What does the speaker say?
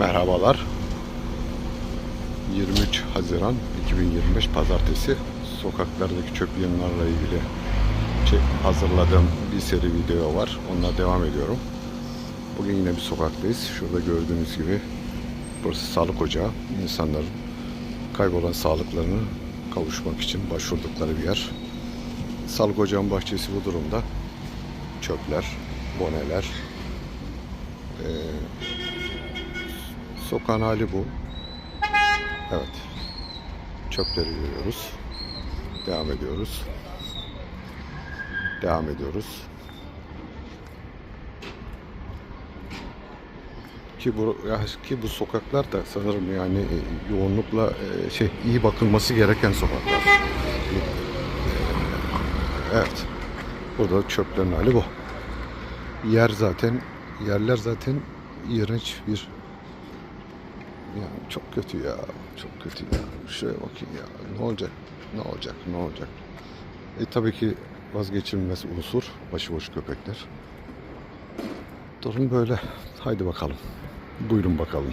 Merhabalar. 23 Haziran 2025 Pazartesi sokaklardaki çöp yığınlarla ilgili çek- hazırladığım bir seri video var. Onunla devam ediyorum. Bugün yine bir sokaktayız. Şurada gördüğünüz gibi burası sağlık ocağı. İnsanların kaybolan sağlıklarını kavuşmak için başvurdukları bir yer. Sağlık ocağın bahçesi bu durumda. Çöpler, boneler, Sokağın hali bu. Evet. Çöpleri görüyoruz. Devam ediyoruz. Devam ediyoruz. Ki bu ki bu sokaklar da sanırım yani e, yoğunlukla e, şey iyi bakılması gereken sokaklar. E, Evet. Burada çöplerin hali bu. Yer zaten yerler zaten iğrenç bir ya çok kötü ya. Çok kötü ya. Şuraya bakayım ya. Ne olacak? Ne olacak? Ne olacak? E tabii ki vazgeçilmez unsur başıboş köpekler. Durum böyle. Haydi bakalım. Buyurun bakalım.